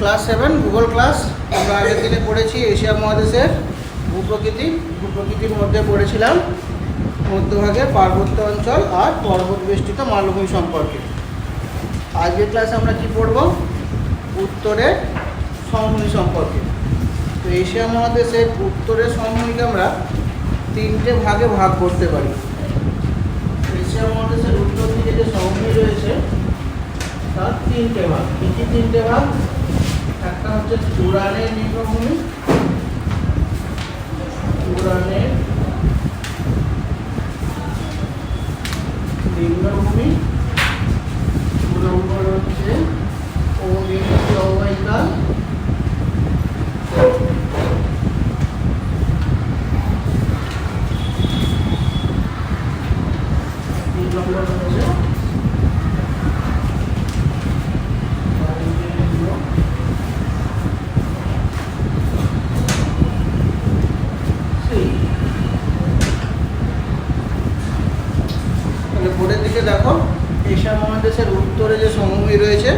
Class seven ভূগোল class আমরা আগের দিনে পড়েছি এশিয়া মহাদেশের ভূপ্রকৃতি। ভূপ্রকৃতির মধ্যে পড়েছিলাম মধ্যভাগে পার্বত্য অঞ্চল আর পর্বত বেষ্টিত মালভূমি সম্পর্কে। আজকের ক্লাসে আমরা কি পড়ব? উত্তরের সমভূমি সম্পর্কে। তো এশিয়া মহাদেশের উত্তরের সমভূমিকে আমরা তিনটে ভাগে ভাগ করতে পারি। এশিয়া মহাদেশের উত্তর দিকে যে সমভূমি রয়েছে, তার তিনটে ভাগ। কি তিনটে ভাগ? একটা হচ্ছে কোরআনের নিম্নভূমি কোরআনের নিম্নভূমি নম্বর হচ্ছে অনিয়মিত অববাহিকা তিন নম্বর হচ্ছে সেই তাহলে বোর্ডের দিকে দেখো এশিয়া মহাদেশের উত্তরে যে সমভূমি রয়েছে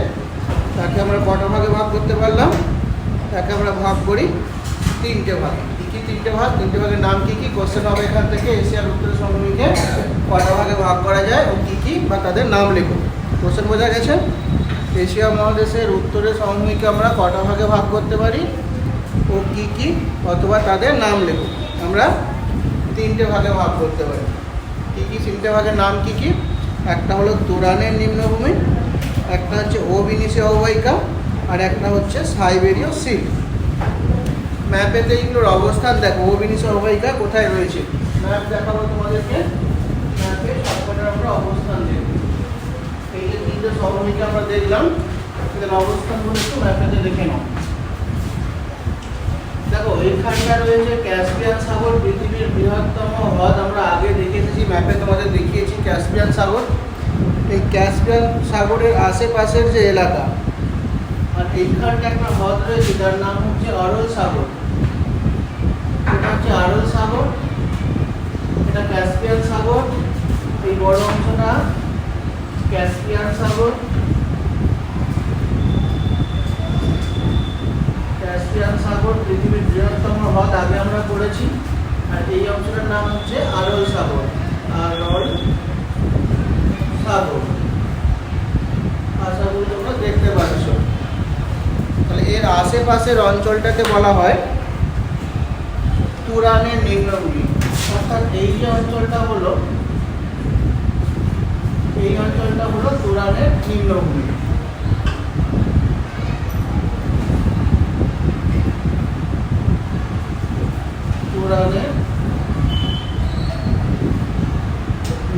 তাকে আমরা কটা ভাগে ভাগ করতে পারলাম তাকে আমরা ভাগ করি তিনটে ভাগে কী কী তিনটে ভাগ তিনটে ভাগের নাম কী কী কোশ্চেন হবে এখান থেকে এশিয়ার উত্তরের সমভূমিকে কটা ভাগে ভাগ করা যায় ও কী কী বা তাদের নাম লেখো কোশ্চেন বোঝা গেছে এশিয়া মহাদেশের সমভূমিকে আমরা কটা ভাগে ভাগ করতে পারি? ও কী কী? অথবা তাদের নাম লেখো। আমরা তিনটে ভাগে ভাগ করতে পারি। কী কী? তিনটে ভাগের নাম কী কী? একটা হলো তুরানের নিম্নভূমি, একটা হচ্ছে ওবিনিসি অববাহিকা, আর একটা হচ্ছে সাইবেরীয় সিল। ম্যাপেতে এগুলোর অবস্থান, দেখো ওবিনিসি অববাহিকা কোথায় রয়েছে? ম্যাপ দেখাবো তোমাদেরকে। ম্যাপে সবকটার আমরা অবস্থান দেব এই যে তিনটে সমভূমিকে আমরা দেখলাম। এদের অবস্থানগুলো একটু ম্যাপেতে দেখে নাও। দেখো, এখানটা রয়েছে ক্যাসপিয়ান সাগর, পৃথিবীর বৃহত্তম হ্রদ। আমরা আগে দেখে এসেছি ম্যাপে তোমাদের দেখিয়েছি ক্যাসপিয়ান সাগর। এই ক্যাসপিয়ান সাগরের আশেপাশের যে এলাকা, আর এইখানটা একটা হ্রদ রয়েছে, যার নাম হচ্ছে অরল সাগর। এটা হচ্ছে আরল সাগর, এটা ক্যাসপিয়ান সাগর। এই বড় অংশটা ক্যাসপিয়ান সাগর ক্যাসপিয়ান সাগর পৃথিবীর বৃহত্তম হ্রদ আগে আমরা করেছি আর এই অংশটার নাম হচ্ছে আরল সাগর আরল সাগর। আশা করি তোমরা দেখতে পাচ্ছ তাহলে এর আশেপাশের অঞ্চলটাকে বলা হয় তুরানের নিম্নভূমি। অর্থাৎ এই যে অঞ্চলটা হলো, এই অঞ্চলটা হলো তুরানের নিম্নভূমি। তুরানের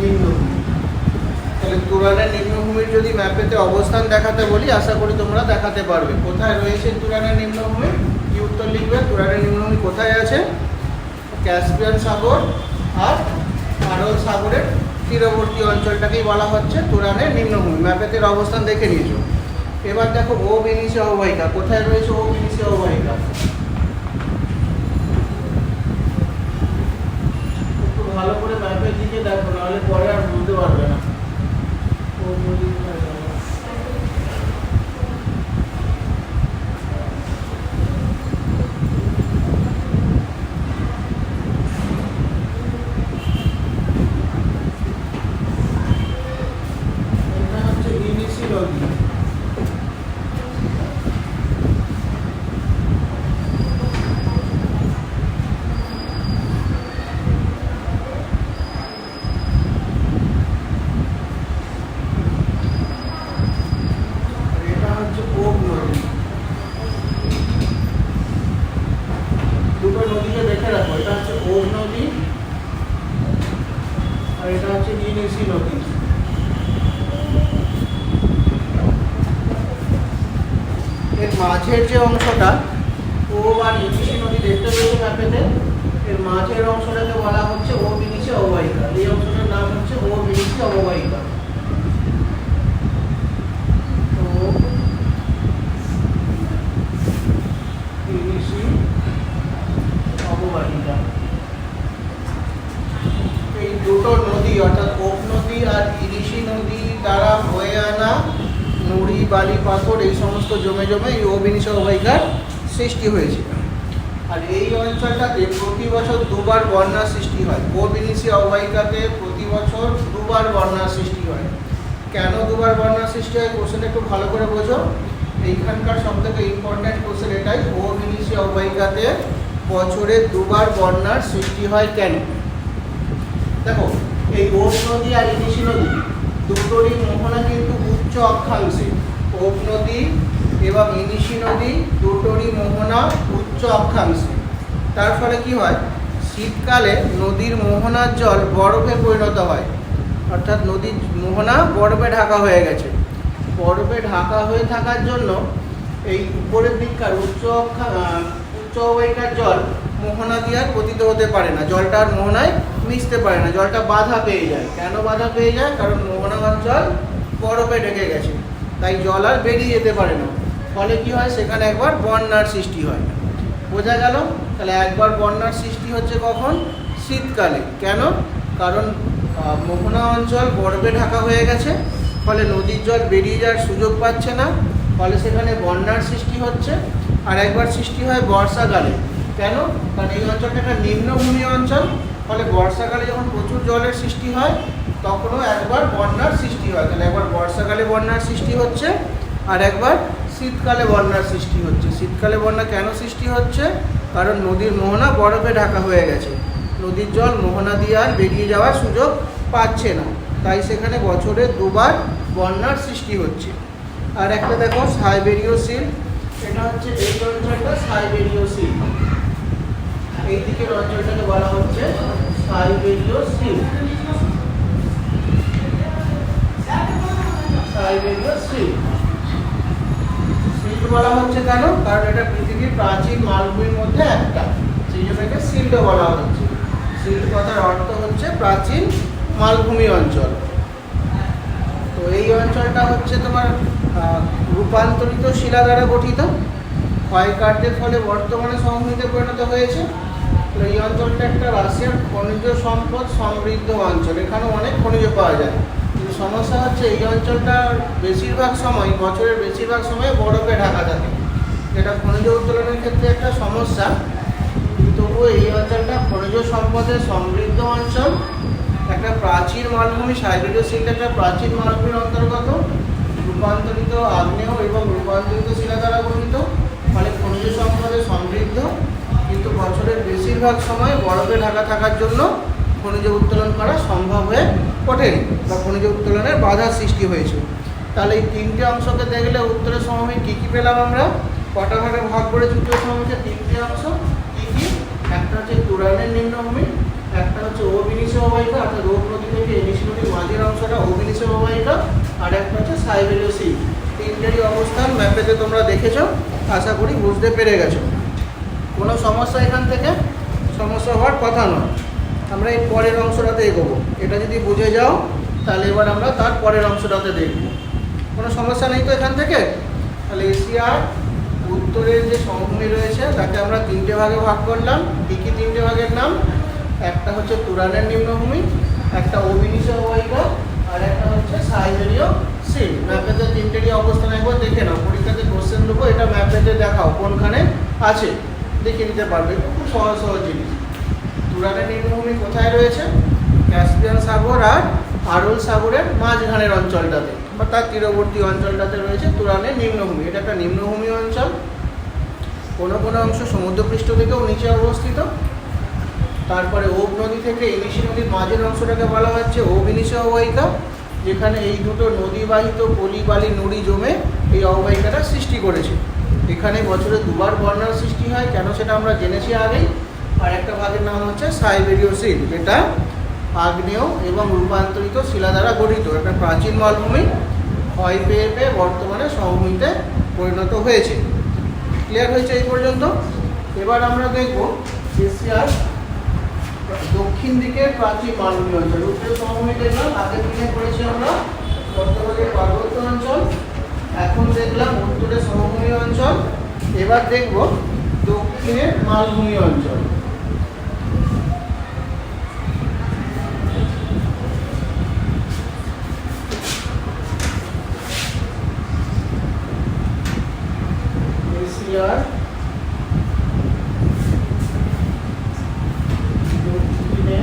নিম্নভূমি। তাহলে তুরানের নিম্নভূমির যদি ম্যাপেতে অবস্থান দেখাতে বলি, আশা করি তোমরা দেখাতে পারবে। কোথায় রয়েছে তুরানের নিম্নভূমি? কি উত্তর লিখবে? তুরানের নিম্নভূমি কোথায় আছে? ক্যাসপিয়ান সাগর আর আরল সাগরের তীরবর্তী অঞ্চলটাকেই বলা হচ্ছে তুরানের নিম্নভূমি। ম্যাপেতে অবস্থান দেখে নিয়েছো। এবার দেখো ও বিনিসি অববাহিকা কোথায় রয়েছে ও বিনিসি অববাহিকা একটু ভালো করে ম্যাপের দিকে দেখো নাহলে পরে আর বুঝতে পারবে না নদী কোথায় গেল? এটা হচ্ছে ইনিসি নদী আর এটা হচ্ছে ওগ নদী দুটো নদীকে দেখে রাখো এটা হচ্ছে ওগ নদী আর এটা হচ্ছে ইনিসি নদী মাঝের যে অংশটা ও আর ইনিসি নদী দেখতে পেয়েছ ম্যাপেতে এর মাঝের অংশটাকে বলা হচ্ছে ও বিনিসি অববাহিকা এই অংশটার নাম হচ্ছে ও বিনিসি অববাহিকা তো বিনিসি অববাহিকা এই দুটো নদী অর্থাৎ ওক নদী আর ইরিশি নদী দ্বারা বয়ে আনা নুড়ি বালি, পাথর, এই সমস্ত জমে জমে এই অবিনিশ অববাহিকার সৃষ্টি হয়েছিল। আর এই অঞ্চলটাতে প্রতি বছর দুবার বন্যার সৃষ্টি হয়। অবিনিশি অববাহিকাতে প্রতি বছর দুবার বন্যার সৃষ্টি হয়। কেন দুবার বন্যার সৃষ্টি হয়? কোশ্চেন একটু ভালো করে বোঝো। এইখানকার সব থেকে ইম্পর্ট্যান্ট কোশ্চেন এটাই অবিনিশি অববাহিকাতে বছরে দুবার বন্যার সৃষ্টি হয় কেন? দেখো, এই ওপ নদী আর ইনিশি নদী, দুটোরই মোহনা কিন্তু উচ্চ অক্ষাংশে। ওপ নদী এবং ইনিশি নদী দুটোরই মোহনা উচ্চ অক্ষাংশে। তার ফলে কি হয়? শীতকালে নদীর মোহনার জল বরফে পরিণত হয়। অর্থাৎ নদীর মোহনা বরফে ঢাকা হয়ে গেছে। বরফে ঢাকা হয়ে থাকার জন্য এই উপরের দিককার উচ্চ উচ্চ অববাহিকার জল মোহনা দিয়ে আর পতিত হতে পারে না। জলটা আর মোহনায় মিশতে পারে না। জলটা বাধা পেয়ে যায়। কেন বাধা পেয়ে যায়? কারণ মোহনা অঞ্চল বরফে ঢেকে গেছে। তাই জল আর বেরিয়ে যেতে পারে না। ফলে কি হয়? সেখানে একবার বন্যার সৃষ্টি হয়। বোঝা গেল? তাহলে একবার বন্যার সৃষ্টি হচ্ছে কখন? শীতকালে। কেন? কারণ মোহনা অঞ্চল বরফে ঢাকা হয়ে গেছে। ফলে নদীর জল বেরিয়ে যাওয়ার সুযোগ পাচ্ছে না। ফলে সেখানে বন্যার সৃষ্টি হচ্ছে। আর একবার সৃষ্টি হয় বর্ষাকালে। কেন? কারণ এই অঞ্চলটা একটা নিম্নভূমি অঞ্চল। ফলে বর্ষাকালে যখন প্রচুর জলের সৃষ্টি হয় তখনও একবার বন্যার সৃষ্টি হয়। তাহলে একবার বর্ষাকালে বন্যার সৃষ্টি হচ্ছে আর একবার শীতকালে বন্যার সৃষ্টি হচ্ছে। শীতকালে বন্যা কেন সৃষ্টি হচ্ছে? কারণ নদীর মোহনা বরফে ঢাকা হয়ে গেছে। নদীর জল মোহনা দিয়ে আর বেরিয়ে যাওয়ার সুযোগ পাচ্ছে না। তাই সেখানে বছরে দুবার বন্যার সৃষ্টি হচ্ছে। আর একটা দেখো, সাইবেরীয় সিল। এটা হচ্ছে, এই অঞ্চলটা সাইবেরীয় সিল। এই দিকের অঞ্চলটাকে বলা হচ্ছে সাইবেরীয় সিল। সাইবেরীয় সিল সিল্ড বলা হচ্ছে কেন? কারণ এটা পৃথিবীর প্রাচীন মালভূমির মধ্যে একটা। সেই জন্য একে বলা হচ্ছে। সিল্ড কথার অর্থ হচ্ছে প্রাচীন মালভূমি অঞ্চল। তো এই অঞ্চলটা হচ্ছে তোমার রূপান্তরিত শিলা দ্বারা গঠিত। ক্ষয়কার্যের ফলে বর্তমানে সমভূমিতে পরিণত হয়েছে। তো এই অঞ্চলটা একটা রাশিয়ার খনিজ সম্পদ সমৃদ্ধ অঞ্চল। এখানে অনেক খনিজ পাওয়া যায়। সমস্যা হচ্ছে এই অঞ্চলটা বেশিরভাগ সময়, বছরের বেশিরভাগ সময় বরফে ঢাকা থাকে। যেটা খনিজ উত্তোলনের ক্ষেত্রে একটা সমস্যা তবুও এই অঞ্চলটা খনিজ সম্পদের সমৃদ্ধ অঞ্চল। একটা প্রাচীন মালভূমি, সাইবেরীয় সিল্ড একটা প্রাচীন মালভূমির অন্তর্গত, রূপান্তরিত আগ্নেয় এবং রূপান্তরিত শিলা দ্বারা গঠিত, ফলে খনিজ সম্পদে সমৃদ্ধ, কিন্তু বছরের বেশিরভাগ সময় বরফে ঢাকা থাকার জন্য খনিজ উত্তোলন করা সম্ভব হয়ে ওঠেনি বা খনিজ উত্তোলনের বাধার সৃষ্টি হয়েছে। তাহলে এই তিনটে অংশকে দেখলে উত্তরের সমভূমি কী কী পেলাম আমরা? কটা ভাগে ভাগ করেছি উত্তরের সমভূমিকে তিনটে অংশ, কী কী? একটা হচ্ছে তুরানের নিম্নভূমি, একটা হচ্ছে অবিনিশ অববাহিকা, অর্থাৎ রোগ নদী থেকে এনিশ নদীর মাঝের অংশটা অবিনিশ অববাহিকা, আর একটা হচ্ছে সাইবেরীয় সি তিনটেরই অবস্থান ম্যাপেতে তোমরা দেখেছ, আশা করি বুঝতে পেরে গেছো। কোনো সমস্যা এখান থেকে? সমস্যা হওয়ার কথা নয়। আমরা এই পরের অংশটাতে এগোবো। এটা যদি বুঝে যাও, তাহলে এবার আমরা তার পরের অংশটাতে দেখব। কোনো সমস্যা নেই তো এখান থেকে? তাহলে এশিয়ার উত্তরের যে সমভূমি রয়েছে, তাকে আমরা তিনটে ভাগে ভাগ করলাম। কী কী তিনটে ভাগের নাম? একটা হচ্ছে তুরানের নিম্নভূমি, একটা অবিনিশ অববাহিকা আর একটা হচ্ছে সাইবেরীয় সিল। ম্যাপেতে তিনটেরই অবস্থান, একবার দেখে নাও। পরীক্ষাতে কোশ্চেন দেবো, এটা ম্যাপেতে দেখাও, কোনখানে আছে দেখে নিতে পারবে। খুব সহজ সহজ জিনিস। তুরানের নিম্নভূমি কোথায় রয়েছে ক্যাসপিয়ান সাগর আর আরল সাগরের মাঝখানের অঞ্চলটাতে। বা তার তীরবর্তী অঞ্চলটাতে রয়েছে তুরানের নিম্নভূমি। এটা একটা নিম্নভূমি অঞ্চল। কোনো কোনো অংশ সমুদ্রপৃষ্ঠ থেকেও নিচে অবস্থিত। তারপরে ওব নদী থেকে ইনিশি নদীর মাঝের অংশটাকে বলা হচ্ছে অবিনিশ অববাহিকা, যেখানে এই দুটো নদীবাহিত পলি বালি নুড়ি জমে এই অববাহিকাটা সৃষ্টি করেছে। এখানে বছরে দুবার বন্যার সৃষ্টি হয়। কেন সেটা আমরা জেনেছি আগেই? আর একটা ভাগের নাম হচ্ছে সাইবেরীয় সিল যেটা আগ্নেয় এবং রূপান্তরিত শিলা দ্বারা গঠিত। একটা প্রাচীন মালভূমি ক্ষয় পেয়ে পেয়ে বর্তমানে সমভূমিতে পরিণত হয়েছে। ক্লিয়ার হয়েছে এই পর্যন্ত? এবার আমরা দেখব এশিয়ার দক্ষিণ দিকের প্রাচীন মালভূমি অঞ্চল। উত্তর সমভূমি দেখলাম আগের দিনে করেছি আমরা, বর্তমানে পার্বত্য অঞ্চল, এখন দেখলাম উত্তরের সমভূমি অঞ্চল, এবার দেখব দক্ষিণের মালভূমি অঞ্চল এশিয়ার দক্ষিণে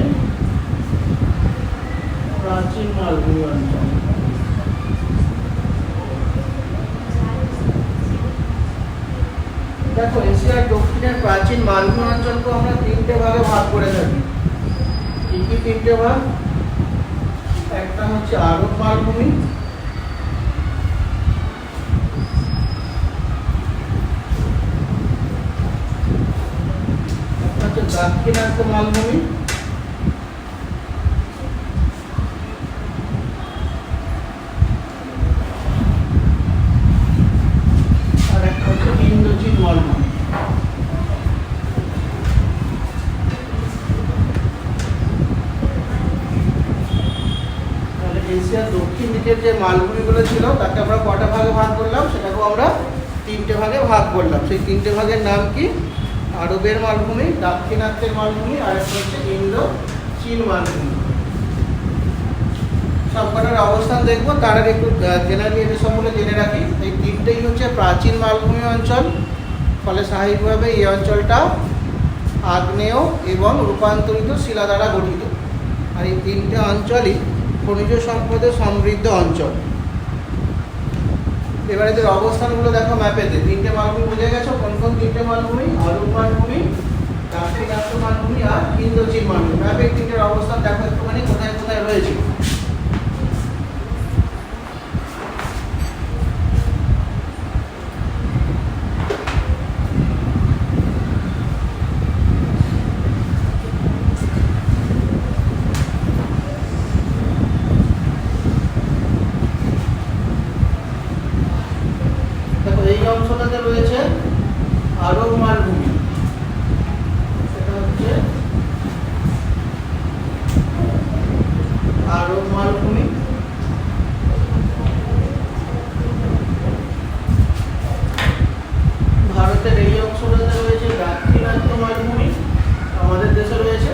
প্রাচীন মালভূমি অঞ্চল দেখো এশিয়ার দক্ষিণের প্রাচীন মালভূমি অঞ্চলকে আমরা তিনটে ভাগে ভাগ করে থাকি কি কি তিনটে ভাগ একটা হচ্ছে আরব মালভূমি একটা হচ্ছে দাক্ষিণাত্য মালভূমি আর একটা হচ্ছে ইন্দোচীন মালভূমি তাহলে এশিয়ার দক্ষিণ যে মালভূমিগুলো ছিল, তাকে আমরা কটা ভাগে ভাগ করলাম? সেটাকেও আমরা তিনটে ভাগে ভাগ করলাম। সেই তিনটে ভাগের নাম কি? আরবের মালভূমি, দাক্ষিণাত্যের মালভূমি, আর একটা হচ্ছে ইন্দো চীন মালভূমি। সবকটার অবস্থান দেখব, তার আগে একটু জেনারেলি এদের সম্বন্ধে জেনে রাখি। এই তিনটেই হচ্ছে প্রাচীন মালভূমি অঞ্চল। ফলে স্বাভাবিকভাবে এই অঞ্চলটা আগ্নেয় এবং রূপান্তরিত শিলা দ্বারা গঠিত। আর এই তিনটে অঞ্চলই খনিজ সম্পদে সমৃদ্ধ অঞ্চল। এবার এদের অবস্থানগুলো দেখো ম্যাপেতে তিনটে মালভূমি বুঝে গেছো, কোন কোন তিনটে মালভূমি? অরূপ মালভূমি দাক্ষিণাত্য মালভূমি আর ইন্দোচীন মালভূমি। ম্যাপে তিনটের অবস্থান দেখো একটুখানি, কোথায় কোথায় রয়েছে দেখো এই অংশটাতে রয়েছে আরব মালভূমি সেটা হচ্ছে আরব মালভূমি ভারতের এই অংশটাতে রয়েছে দাক্ষিণাত্য মালভূমি আমাদের দেশে রয়েছে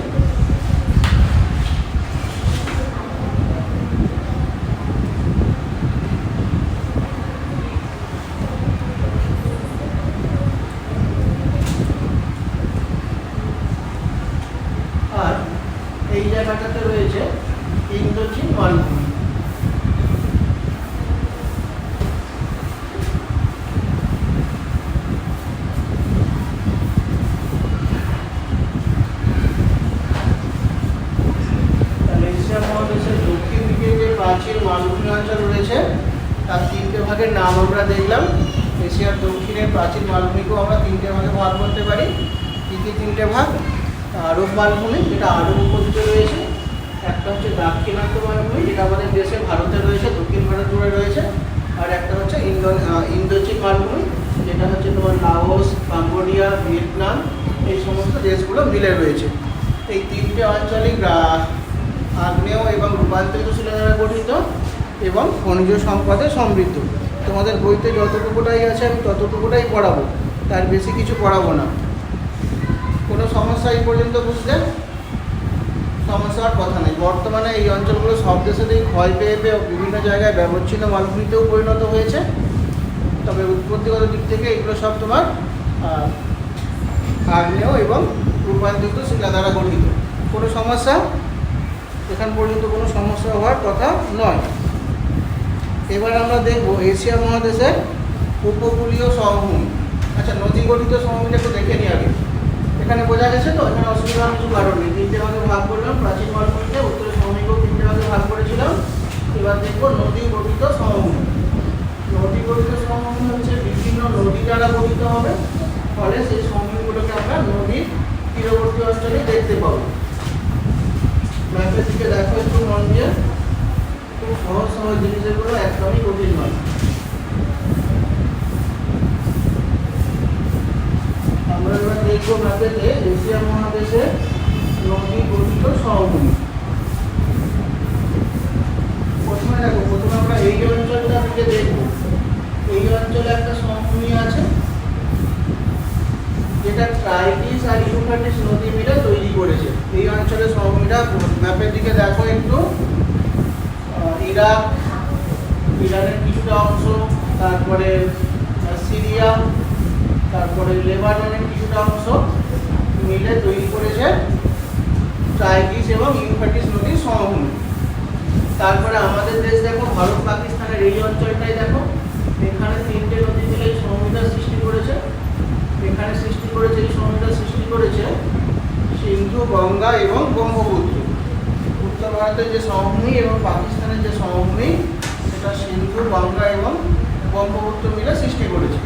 আর এই জায়গাটাতে রয়েছে ইন্দোচীন মালভূমি তাহলে এশিয়া মহাদেশের দক্ষিণ দিকে যে প্রাচীন মালভূমি অঞ্চল রয়েছে তার তিনটে ভাগের নাম আমরা দেখলাম এশিয়ার দক্ষিণের প্রাচীন মালভূমিকেও আমরা তিনটে ভাগে ভাগ করতে পারি কী কী তিনটে ভাগ আরব মালভূমি যেটা আরব উপদ্বীপে রয়েছে একটা হচ্ছে দাক্ষিণাত্য মালভূমি যেটা আমাদের দেশে, ভারতে রয়েছে, দক্ষিণ ভারত জুড়ে রয়েছে, আর একটা হচ্ছে ইন্দো ইন্দোচীন মালভূমি যেটা হচ্ছে তোমার লাওস, কাম্বোডিয়া, ভিয়েতনাম, এই সমস্ত দেশগুলো মিলে রয়েছে। এই তিনটে গ্রা- আগ্নেয় এবং রূপান্তরিত শিলা দ্বারা গঠিত এবং খনিজ সম্পদে সমৃদ্ধ। তোমাদের বইতে যতটুকুটাই আছে, আমি ততটুকুটাই পড়াবো, তার বেশি কিছু পড়াবো না। কোনো সমস্যা এই পর্যন্ত বুঝলে? সমস্যার কথা নেই। বর্তমানে এই অঞ্চলগুলো সব দেশেতেই ক্ষয় পেয়ে পেয়ে বিভিন্ন জায়গায় ব্যবচ্ছিন্ন মালভূমিতেও পরিণত হয়েছে। তবে উৎপত্তিগত দিক থেকে এগুলো সব তোমার আগ্নেয় এবং রূপান্তরিত শিলা দ্বারা গঠিত। কোনো সমস্যা এখান পর্যন্ত কোনো সমস্যা হওয়ার কথা নয়। এবার আমরা দেখব এশিয়া মহাদেশের উপকূলীয় সমভূমি। আচ্ছা নদী গঠিত সমভূমিটা একটু দেখে নিই আগে। এখানে বোঝা গেছে তো, এখানে অসুবিধার কিছু কারণ নেই। তিনটে ভাগে ভাগ করলাম, প্রাচীন মালভূমিতে উত্তরে সমভূমিকেও তিনটে ভাগে ভাগ করেছিলাম। এবার দেখব নদী গঠিত সমভূমি। নদী গঠিত সমভূমি হচ্ছে বিভিন্ন নদী দ্বারা গঠিত হবে, ফলে সেই সমভূমিগুলোকে আমরা নদীর তীরবর্তী অঞ্চলে দেখতে পাবো। ম্যাপের দিকে দেখো একটু মন দিয়ে। খুব সহজ সহজ জিনিস এগুলো একদমই কঠিন নয়। আমরা এবার দেখব ম্যাপেতে এশিয়া মহাদেশে নদী গঠিত সমভূমি প্রথমে দেখো, প্রথমে আমরা এই অঞ্চলটা দিকে দেখব। এই অঞ্চলে একটা সমভূমি আছে, যেটা ট্রাইটিস আর ইউফ্রেটিস নদী মিলে তৈরি করেছে। এই অঞ্চলের সমভূমিটা ম্যাপের দিকে দেখো একটু। ইরাক, ইরানের কিছুটা অংশ, তারপরে সিরিয়া তারপরে ডেপার্টমেন্টের কিছুটা অংশ মিলে তৈরি করেছে টাইগ্রিস এবং ইউফ্রেটিস নদীর সমভূমি। তারপরে আমাদের দেশ দেখো, ভারত, পাকিস্তানের এই অঞ্চলটাই দেখো, এখানে তিনটে নদী মিলে এই সৃষ্টি করেছে। এখানে সৃষ্টি করেছে, এই সমভূমিটা সৃষ্টি করেছে সিন্ধু, গঙ্গা এবং ব্রহ্মপুত্র। উত্তর ভারতের যে সমভূমি এবং পাকিস্তানের যে সমভূমি, সেটা সিন্ধু, গঙ্গা এবং ব্রহ্মপুত্র মিলে সৃষ্টি করেছে।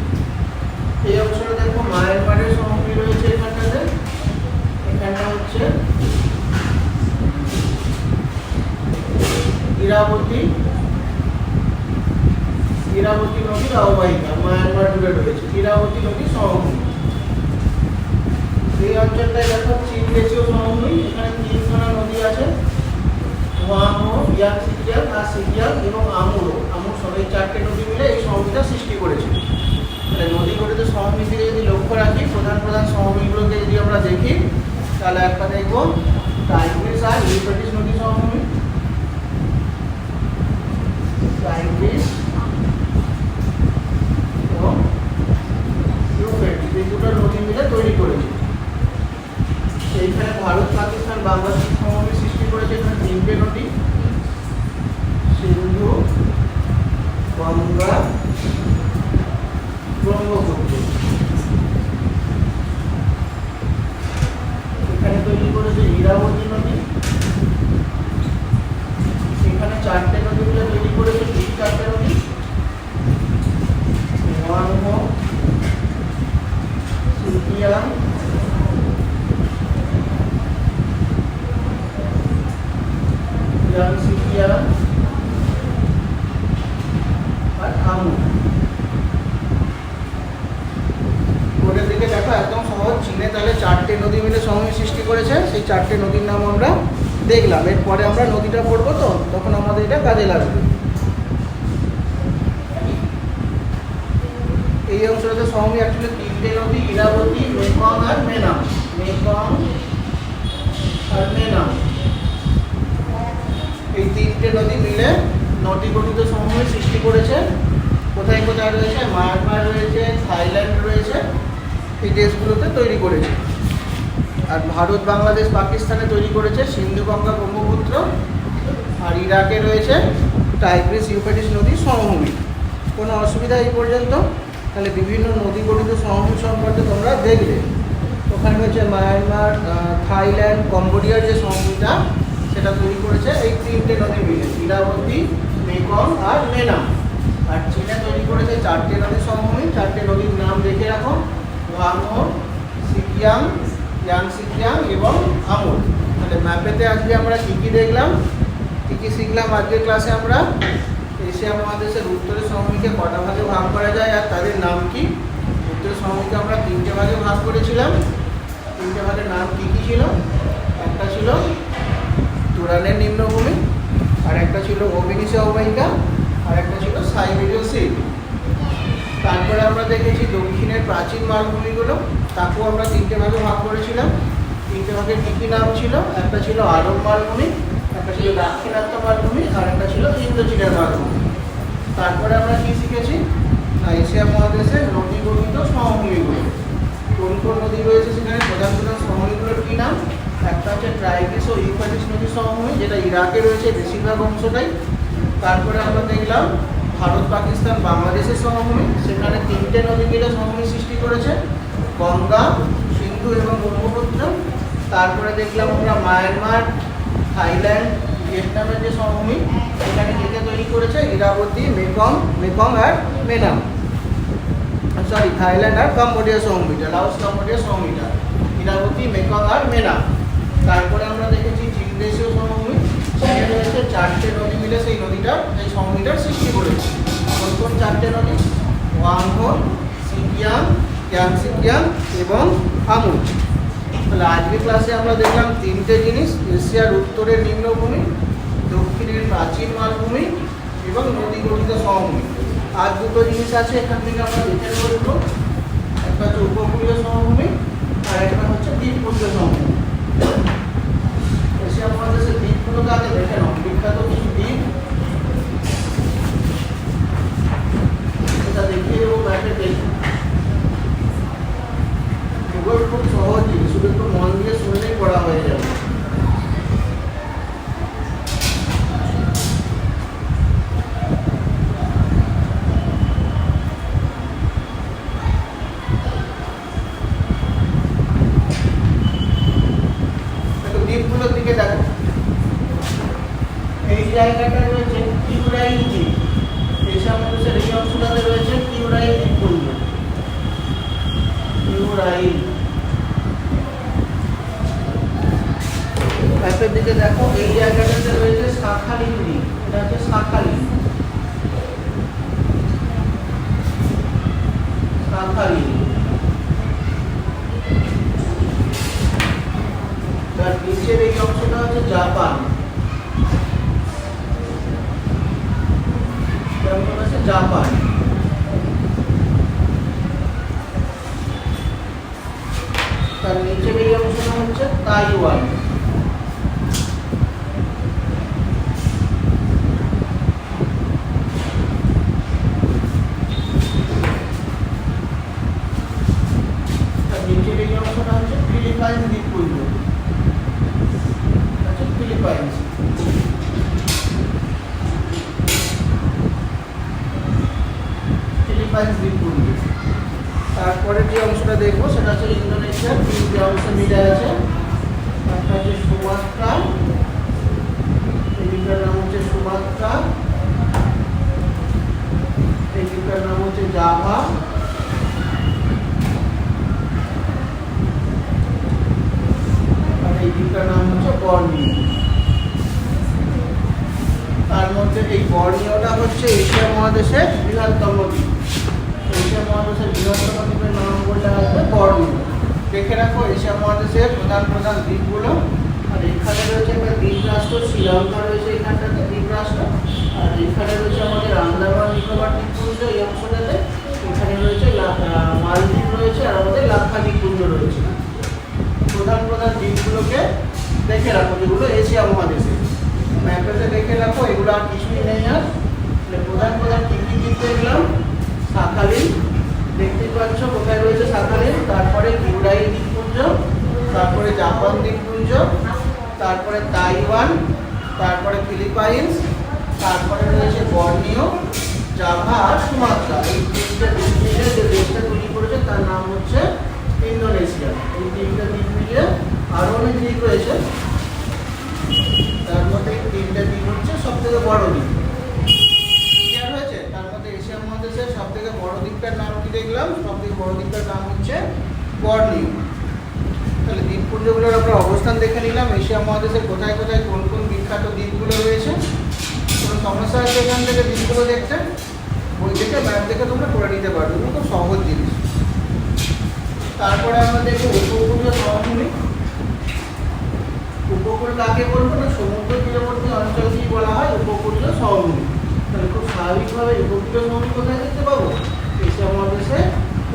এই অংশটা দেখো মায়ানমারের সমভূমি রয়েছে এখানটাতে। এখানে হচ্ছে ইরাবতী। নদীর অববাহিকা মায়ানমার জুড়ে রয়েছে। ইরাবতী নদীর সমভূমি এই অঞ্চলটায় দেখো, চীন দেশীয় সমভূমি এখানে তিনখানা নদী আছে। ওয়ামো ইয়াং সিকিয়াম আর সিকিয়াম এবং আমুরো। আমুর সব এই চারটে নদী মিলে এই সমভূমিটা সৃষ্টি করেছে। নদীগুলোতে সমভূমি থেকে যদি লক্ষ্য রাখি, প্রধান প্রধান সমভূমিগুলোকে যদি আমরা দেখি, তাহলে একটা দেখব টাইগ্রিস আর ইউফ্রেটিস নদী সমভূমি। টাইগ্রিস এবং ইউফ্রেটিস, এই দুটো নদী মিলে তৈরি করেছে। সেইখানে ভারত, পাকিস্তান, বাংলাদেশ সমভূমি সৃষ্টি করেছে। এখানে তিনটে নদী সিন্ধু গঙ্গা ব্রহ্মপুত্র এখানে তৈরি করেছে ইরাবতী নদী সেখানে চারটে নদী মিলে তৈরি করেছে কি চারটে নদী মহানহ সিকিয়াম ইয়াং সিকিয়াম আর আমু বোর্ডের দিকে দেখো একদম সহজ চীনে তাহলে চারটে নদী মিলে সময় সৃষ্টি করেছে সেই চারটে নদীর নাম আমরা দেখলাম। এরপরে আমরা নদীটা পড়ব তো, তখন আমাদের এটা কাজে লাগবে। এই অংশটাতে সময় অ্যাকচুয়ালি তিনটে নদী, ইরাবতী মেকং আর মেনাম। মেকং আর মেনাম। এই তিনটে নদী মিলে নদী গঠিত সমূহ সৃষ্টি করেছে। কোথায় কোথায় রয়েছে? মায়ানমার রয়েছে, থাইল্যান্ড রয়েছে। এই দেশগুলোতে তৈরি করেছে। আর ভারত, বাংলাদেশ, পাকিস্তানে তৈরি করেছে সিন্ধু গঙ্গা ব্রহ্মপুত্র আর ইরাকে রয়েছে টাইগ্রিস ইউফ্রেটিস নদীর সমভূমি। কোনো অসুবিধা এই পর্যন্ত? তাহলে বিভিন্ন নদী গঠিত সমভূমি সম্পর্কে তোমরা দেখবে। ওখানে রয়েছে মায়ানমার থাইল্যান্ড কম্বোডিয়ার যে সমভূমিটা, সেটা তৈরি করেছে এই তিনটে নদী মিলে, ইরাবতী, মেকং আর মেনাম আর চীনে তৈরি করেছে চারটে নদীর সমভূমি, চারটে নদীর নাম দেখে রাখো। ওয়াংহো সিকিয়াম ইয়াং সিকিয়াম এবং আমুর তাহলে ম্যাপেতে আজকে আমরা কী কী দেখলাম? কী কী শিখলাম? আজকের ক্লাসে আমরা এশিয়া মহাদেশের উত্তরের সমভূমিকে কটা ভাগে ভাগ করা যায় আর তাদের নাম কি? উত্তরের সমভূমিকে আমরা তিনটে ভাগে ভাগ করেছিলাম। তিনটে ভাগের নাম কী কী ছিল? একটা ছিল তুরানের নিম্নভূমি, আর একটা ছিল অবিনিশি অববাহিকা, আর একটা ছিল সাইবেরীয় সি তারপরে আমরা দেখেছি দক্ষিণের প্রাচীন মালভূমিগুলো, তাকেও আমরা তিনটে ভাগে ভাগ করেছিলাম। তিনটে ভাগের কী কী নাম ছিল? একটা ছিল আরব মালভূমি, একটা ছিল দাক্ষিণাত্য মালভূমি, আর একটা ছিল ইন্দোচীনের মালভূমি। তারপরে আমরা কী শিখেছি? এশিয়া মহাদেশের নদী গঠিত সমভূমিগুলো। কোন কোন নদী রয়েছে সেখানে? প্রধান প্রধান সমভূমিগুলোর কী নাম? একটা হচ্ছে ট্রাইগ্রিস ও ইউফ্রেটিস নদীর সমভূমি, যেটা ইরাকে রয়েছে বেশিরভাগ অংশটাই। তারপরে আমরা দেখলাম ভারত, পাকিস্তান, বাংলাদেশের সমভূমি। সেখানে তিনটে নদী মিলে সমভূমি সৃষ্টি করেছে। গঙ্গা, সিন্ধু এবং ব্রহ্মপুত্র। তারপরে দেখলাম আমরা মায়ানমার, থাইল্যান্ড, ভিয়েতনামের যে সমভূমি, সেখানে যেটা তৈরি করেছে? ইরাবতী, মেকং মেকং আর মেনাম। সরি থাইল্যান্ড আর কম্বোডিয়া সমভূমিটা লাউস কম্বোডিয়া সমভূমিটা। ইরাবতী, মেকং আর মেনাম। তারপরে আমরা দেখেছি, চীন দেশীয় সমভূমি সেখানে রয়েছে চারটে নদী মিলে সেই নদীটা, এই সমভূমিটার সৃষ্টি করেছে। কোন কোন চারটে নদী ওয়াংহো সিকিয়াম ইয়াং সিকিয়াম এবং আমুর তাহলে আজকের ক্লাসে আমরা দেখলাম তিনটে জিনিস, এশিয়ার উত্তরের নিম্নভূমি, দক্ষিণের প্রাচীন মালভূমি এবং নদী গঠিত সমভূমি। আর দুটো জিনিস আছে এখান থেকে আমরা দেখে বলব একটা হচ্ছে উপকূলীয় সমভূমি, আর একটা হচ্ছে দ্বীপপুঞ্জ সমভূমি। এশিয়া মহাদেশের দ্বীপগুলোকে আগে দেখে বিখ্যাত কিছু দ্বীপ এটা দেখে এবং দেখুন খুব সহজ জিনিস শুধু একটু মন দিয়ে শুনলেই পড়া হয়ে যাবে একটু দ্বীপগুলোর দিকে দেখো এই জায়গাটা রয়েছে কিউরাই দ্বীপ এসব মানুষের এই অংশটাতে রয়েছে কিউরাই দ্বীপপুঞ্জ কিউরাই ম্যাপের দিকে দেখো, এই জায়গাটাতে রয়েছে শাখালিন দ্বীপ এটা হচ্ছে শাখালিন শাখালিন তার নিচের এই অংশটা হচ্ছে জাপান। যেমন আছে জাপান তার নিচের এই অংশটা হচ্ছে তাইওয়ান তার নিচের এই অংশটা হচ্ছে ফিলিপাইন দ্বীপপুঞ্জ হচ্ছে ফিলিপাইন্স ফিলিপাইন্স দ্বীপপুঞ্জ তারপরে যে অংশটা দেখব সেটা হচ্ছে ইন্দোনেশিয়ার তিনটে অংশ মিলে আছে একটা হচ্ছে সুমাত্রা এদিকটার নাম হচ্ছে সুমাত্রা এদিকটার নাম হচ্ছে জাভা আর এই দ্বীপটার নাম হচ্ছে বর্নিও তার মধ্যে এই বর্নিওটা হচ্ছে এশিয়া মহাদেশের বৃহত্তম দ্বীপ এশিয়া মহাদেশের বৃহত্তম দ্বীপের নাম বললে আসবে বর্নিও দেখে রাখো এশিয়া মহাদেশের প্রধান প্রধান দ্বীপগুলো আর এখানে রয়েছে একটা দ্বীপ রাষ্ট্র শ্রীলঙ্কা রয়েছে এখানটাতে দ্বীপ রাষ্ট্র আর এখানে রয়েছে আমাদের আন্দামান নিকোবর দ্বীপপুঞ্জ এই অংশটাতে। এখানে রয়েছে মালদ্বীপ রয়েছে আর আমাদের লাক্ষা দ্বীপপুঞ্জ রয়েছে। প্রধান প্রধান দ্বীপগুলোকে দেখে রাখো, যেগুলো এশিয়া মহাদেশে। ম্যাপেতে দেখে রাখো, এগুলো আর কিছুই নেই আর। প্রধান প্রধান কী কী দ্বীপ দেখলাম? শাখালিন, দেখতে পাচ্ছ কোথায় রয়েছে শাখালিন? তারপরে কিউরাই দ্বীপপুঞ্জ, তারপরে জাপান দ্বীপপুঞ্জ, তারপরে তাইওয়ান, তারপরে ফিলিপাইন্স তারপরে রয়েছে বর্নিও জাভা আর সুমাত্রা। এই তিনটে দ্বীপ মিলে যে দেশটা তৈরি করেছে, তার নাম হচ্ছে ইন্দোনেশিয়া। এই তিনটা দ্বীপ মিলিয়ে আরও অনেক দ্বীপ রয়েছে। তার মধ্যে এই তিনটে দ্বীপ হচ্ছে সব থেকে বড় দ্বীপ হয়েছে তার এশিয়া মহাদেশের সব থেকে বড় দ্বীপটার নাম কি দেখলাম? সব থেকে বড় দ্বীপটার নাম হচ্ছে বর্নিও তাহলে দ্বীপপুঞ্জগুলোর আমরা অবস্থান দেখে নিলাম। এশিয়া মহাদেশের কোথায় কোথায় কোন কোন বিখ্যাত দ্বীপগুলো রয়েছে? সমস্যা আছে এখান থেকে দ্বীপগুলো দেখতে বই দেখে ম্যাপ দেখে তোমরা করে নিতে পারবে এগুলো খুব সহজ জিনিস। তারপরে আমরা দেখব উপকূলীয় সমভূমি উপকূল কাকে বলব না, সমুদ্র তীরবর্তী অঞ্চলকেই বলা হয় উপকূলীয় সমভূমি তাহলে খুব স্বাভাবিকভাবে উপকূলীয় সমভূমি কোথায় দেখতে পাবো? এশিয়া মহাদেশে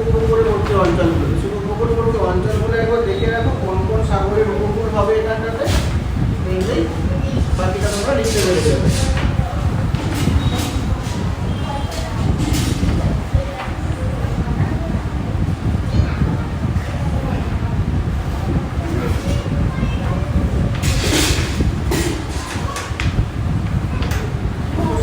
উপকূলবর্তী অঞ্চলগুলো। শুধু উপকূলবর্তী অঞ্চলগুলো একবার দেখে রাখো, কোন কোন সাগরের উপকূল হবে এখানটাতে। দেখলেই বাকিটা তোমরা লিখতে পেরে যাবে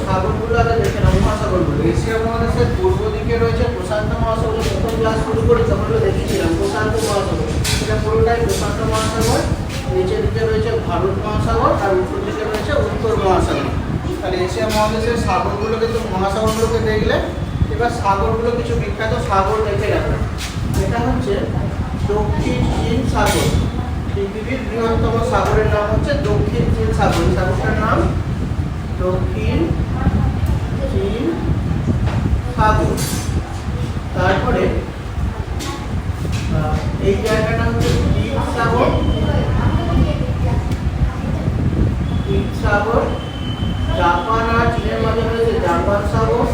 সাগরগুলো আগে দেখে নাও মহাসাগরগুলো এশিয়া মহাদেশের পূর্ব দিকে রয়েছে প্রশান্ত মহাসাগর প্রথম ক্লাস শুরু করি তখন আমরা দেখেছিলাম প্রশান্ত মহাসাগর এটা পুরোটাই প্রশান্ত মহাসাগর নিচের দিকে রয়েছে ভারত মহাসাগর আর উত্তর দিকে রয়েছে উত্তর মহাসাগর তাহলে এশিয়া মহাদেশের সাগরগুলোকে তো মহাসাগরগুলোকে দেখলে, এবার সাগরগুলো কিছু বিখ্যাত সাগর দেখে রাখো এটা হচ্ছে দক্ষিণ চীন সাগর। পৃথিবীর বৃহত্তম সাগরের নাম হচ্ছে দক্ষিণ চীন সাগর। সাগরটার নাম দক্ষিণ চীন সাগর। তারপরে এই জায়গাটা হচ্ছে দ্বীপ সাগর। দ্বীপ সাগর জাপান আর চীনের মাঝে রয়েছে জাপান সাগর।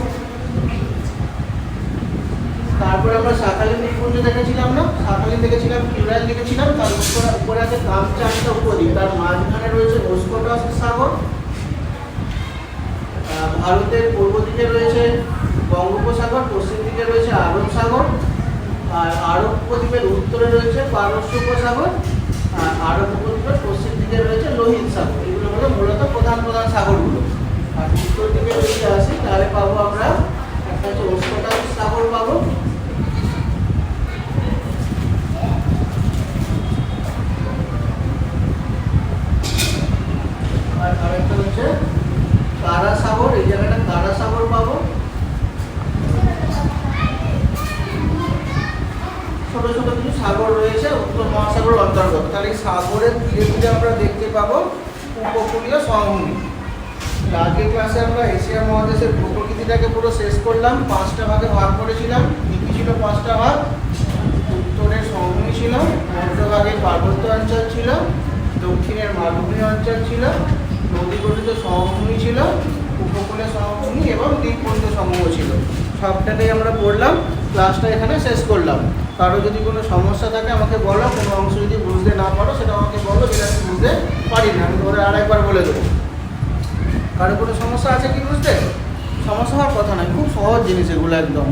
তারপরে আমরা শাখালিন দ্বীপপুঞ্জ দেখেছিলাম না? শাখালিন দেখেছিলাম, কিউরাইল দেখেছিলাম, তার উপরে উপরে আছে কামচাটকা উপদ্বীপ, তার মাঝখানে রয়েছে ওস্কোটস সাগর। ভারতের পূর্ব দিকে রয়েছে বঙ্গোপসাগর, পশ্চিম দিকে রয়েছে আরব সাগর, আর আরব উপদ্বীপের উত্তরে রয়েছে পারস্য উপসাগর আর আরব উপদ্বীপের পশ্চিম দিকে রয়েছে লোহিত সাগর। এগুলো হলো মূলত প্রধান প্রধান সাগরগুলো। আর উত্তর দিকে যদি আসি, তাহলে পাবো আমরা একটা হচ্ছে ওস্কোটাস সাগর পাবো। আর আরেকটা হচ্ছে কারা সাগর, এই জায়গাটা কারা সাগর পাবো। ছোট ছোট কিছু সাগর রয়েছে, উত্তর মহাসাগরের অন্তর্গত। তাহলে সাগরের ধীরে ধীরে আমরা দেখতে পাবো উপকূলীয় সমভূমি আগের ক্লাসে আমরা এশিয়া মহাদেশের ভূপ্রকৃতিটাকে পুরো শেষ করলাম, পাঁচটা ভাগে ভাগ করেছিলাম। কি ছিল পাঁচটা ভাগ, উত্তরের সমভূমি ছিল মধ্যভাগে পার্বত্য অঞ্চল ছিল, দক্ষিণের মালভূমি অঞ্চল ছিল নদী গঠিত সমভূমি ছিল, উপকূলীয় সমভূমি এবং দ্বীপপুঞ্জ সমূহ ছিল। সবটাতেই আমরা পড়লাম ক্লাসটা এখানে শেষ করলাম। কারও যদি কোনো সমস্যা থাকে আমাকে বলো, কোনো অংশ যদি বুঝতে না পারো, সেটা আমাকে বলো, যেটা আমি বুঝতে পারি না, আমি ধরে আরেকবার বলে দেবো। কারও কোনো সমস্যা আছে কি বুঝতে? সমস্যা হওয়ার কথা নয়, খুব সহজ জিনিস এগুলো একদম।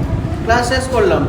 ক্লাস শেষ করলাম।